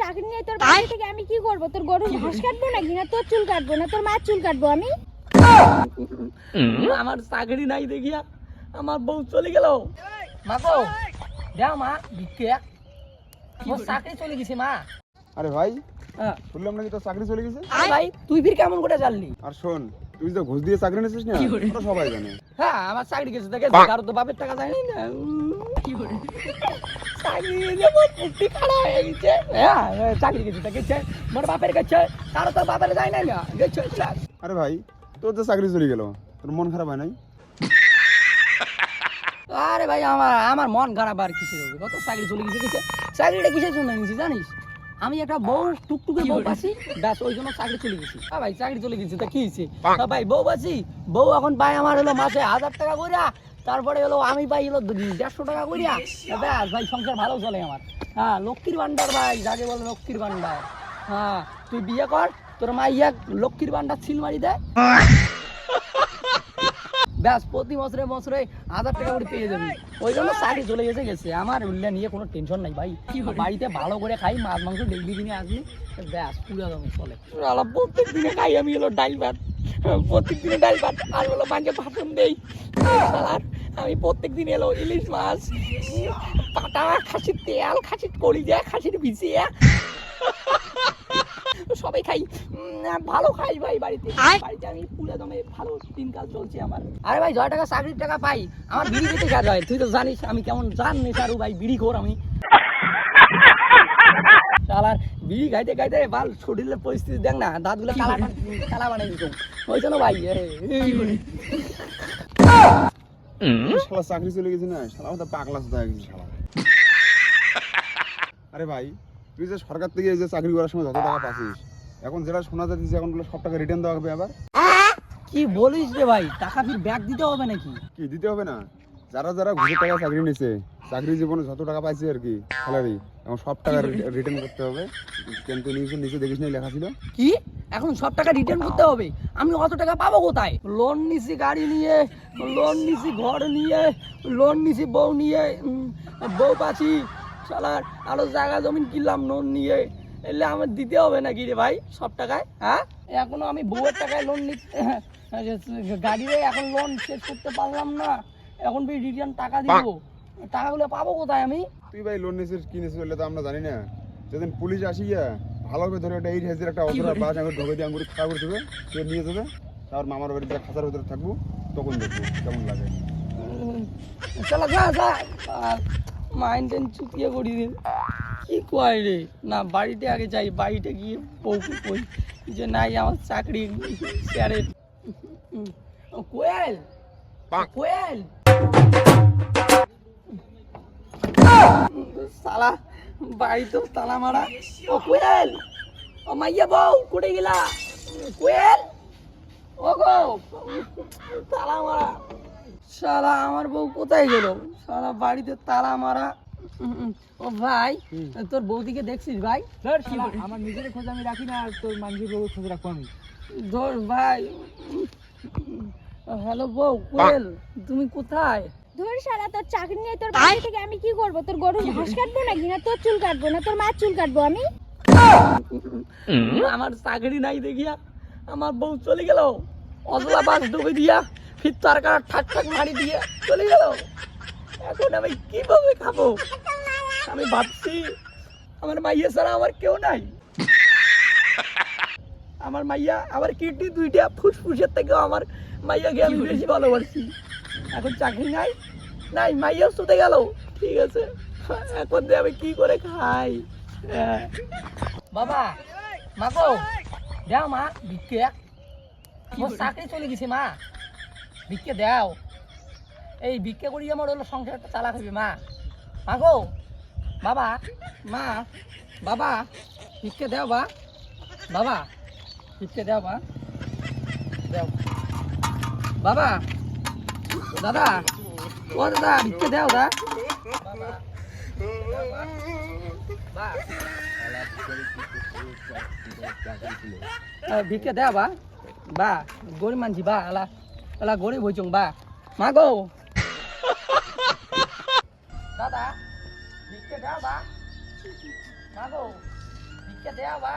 চাকরি নিয়ে তোর বাড়ি থেকে আমি কি করব? তোর গরুর ঘাস কাটবো নাকি না তোর চুল কাটবো না? তোর মার চুল কাটবো আমি? আমার চাকরি নাই দেখিয়া আমার বউ চলে গেল। মা গো। দেও মা ভিক্ষে। মোর চাকরি চলে গেছে মা। আরে ভাই হ্যাঁ। শুনলাম নাকি তোর চাকরি চলে গেছে? আরে ভাই তুই ফির কেমন করে জানলি? আর শোন তুই তো ঘুষ দিয়ে চাকরি নিয়েছিস না? ওটা সবাই জানে। হ্যাঁ আমার চাকরি গেছে দেখে কারও তো বাপের টাকা যায় না। চাকরি মোর হয়ে গেছে চাকরি গেছে তা গেছে। মোর বাপের কাছে কারও তো বাপের যায় না না। গেছে আরে ভাই তোর তো চাকরি চলে গেল। তোর মন খারাপ হয় নাই? আরে ভাই আমার আমার মন খারাপ আর কিসের হবে? কত চাকরি চলে গেছে কিসে চাকরিটা কিসের জন্য নিয়েছি জানিস? আমি একটা বউ টুকটুকে বউ পাচ্ছি ব্যাস ওই জন্য চাকরি চলে গেছি। হ্যাঁ ভাই চাকরি চলে গেছে তা কি হয়েছে? ভাই বউ পাচ্ছি বউ এখন পাই আমার হলো মাসে হাজার টাকা করিয়া তারপরে হলো আমি পাই হলো দেড়শো টাকা করিয়া ব্যাস ভাই সংসার ভালো চলে আমার। হ্যাঁ লক্ষ্মীর ভান্ডার ভাই যাকে বলে লক্ষ্মীর ভান্ডার হ্যাঁ তুই বিয়ে কর তোর মা ইয়া লক্ষ্মীর ভান্ডার ছিল মারি দেয়। ব্যাস প্রতি বছরে বছরে হাজার টাকা করে পেয়ে যাবি। ওই জন্য চাকরি চলে গেছে গেছে। আমার উল্লে নিয়ে কোনো টেনশন নাই ভাই। কি বাড়িতে ভালো করে খাই মাছ মাংস ডেইলি দিনে আসবি। ব্যাস পুরো দমে চলে। প্রত্যেক দিনে খাই আমি হলো ডাল ভাত। প্রত্যেক দিনে ডাল ভাত আর হলো মাঝে ভাতন দেই। আমি প্রত্যেক দিন এলো ইলিশ মাছ পাটা খাসির তেল খাসির কলিজা খাসির ভিজিয়া সবাই খাই। ভালো খাই ভাই বাড়িতে। বাড়িতে আমি পুরো দমে ভালো দিন কাজ চলছে আমার। আরে ভাই জয় টাকা চাকরির টাকা পাই। আমার বিড়ি খেতে কাজ হয় তুই তো জানিস আমি কেমন জান নেশারু ভাই বিড়ি খোর আমি। শালার বিড়ি খাইতে খাইতে বাল শরীরের পরিস্থিতি দেখ না দাঁতগুলো কালা কালা বানাই দিত ওই জন্য ভাই শালা চাকরি চলে গেছে না শালা পাগলা সুদা হয়ে গেছে শালা। আরে ভাই তুই যে সরকার থেকে এই যে চাকরি করার সময় যত টাকা পাচ্ছিস এখন যেটা শোনা যাচ্ছে এখন সব টাকা রিটার্ন দেওয়া হবে আবার? কি বলিস রে ভাই? টাকা ফির ব্যাক দিতে হবে নাকি? কি দিতে হবে না? যারা যারা ঘুরে টাকা চাকরি নিয়েছে চাকরি জীবনে যত টাকা পাইছে আর কি স্যালারি এখন সব টাকা রিটার্ন করতে হবে। কিন্তু নিচে নিচে দেখিস না লেখা ছিল। কি? এখন সব টাকা রিটার্ন করতে হবে? আমি অত টাকা পাবো কোথায়? লোন নিছি গাড়ি নিয়ে লোন নিছি ঘর নিয়ে লোন নিছি বউ নিয়ে বউ পাচ্ছি সালার আরও জায়গা জমিন কিনলাম লোন নিয়ে। এলে আমার দিতে হবে নাকি রে ভাই সব টাকায় হ্যাঁ? এখনও আমি বউয়ের টাকায় লোন নিতে গাড়িরে এখন লোন শেষ করতে পারলাম না। এখন তুই রিটার্ন টাকা দিব। টাকাগুলো পাবো কোথায় আমি? তুই ভাই লোন নিছিস কি নিয়েছিস বলে তো আমরা জানি না। যেদিন পুলিশ আসিয়া ভালোভাবে ধরে একটা এইট হাজার একটা অজরা বাস আঙুর ঢোকে দিয়ে আঙুর খাওয়া করে দেবে সে নিয়ে যাবে। তারপর মামার বাড়িতে যা খাঁচার ভিতরে থাকব তখন দেখব কেমন লাগে। চলো যা যা। মাইন্ডেন চুটিয়ে করি দিন কি কয় রে? না, বাড়িতে আগে যাই, বাড়িতে গিয়ে বউকে কই যে নাই আমার চাকরি স্যারের কোয়েল কোয়েল। সালা বাড়ি তালা মারা। ও কোয়েল, ও মাইয়া বউ কোটে গেলা? কোয়েল তালা মারা। শালা আমার বউ কোথায় গেল? শালা বাড়িতে তালা মারা। ও ভাই তোর বৌদিকে দেখছিস ভাই? আমার নিজের খোঁজ আমি রাখি না আর তোর মানুষের বউর খোঁজ রাখব আমি। ধর ভাই হ্যালো বউ কোয়েল তুমি কোথায়? ধর শালা তোর চাকরি নিয়ে তোর বাড়ি থেকে আমি কি করব? তোর গরুর ঘাস কাটবো নাকি? না তোর চুল কাটবো? না তোর মার চুল কাটবো আমি? আমার চাকরি নাই দেখিয়া আমার বউ চলে গেল। অজলা বাস ডুবে দিয়া ফির তার কাটা ঠাক ঠাক মারি দিয়ে চলে গেল। এখন আমি কীভাবে খাব? আমি ভাবছি, আমার মাইয়া ছাড়া আমার কেউ নাই। আমার মাইয়া, আমার কিডনি দুইটা ফুসফুসের থেকেও আমার মাইয়াকে আমি বেশি ভালোবাসি। এখন চাকরি নাই? নাই, মাইয়াও শুতে গেল। ঠিক আছে, এখন দিয়ে আমি কি করে খাই? হ্যাঁ। বাবা মা দেও মা, ভিক্ষে। মোর চাকরি চলে গেছে মা। ভিক্ষে দেও। এই ভিক্ষে করি আমার হলো সংসারটা চালা খাবি মা। মা গো বাবা মা বাবা ভিক্ষে দেও বা বাবা ভিক্ষে দেও বা দেও। বাবা দাদা ও দাদা ভিক্ষে দেও দা। বা আহ, বা বা গরিব মানছি বা, আলা আলা গরিব হইছ বা। মা গো। দাদা, ভিক্ষে দেওয়া বা। মা গো, ভিক্ষে দেওয়া বা।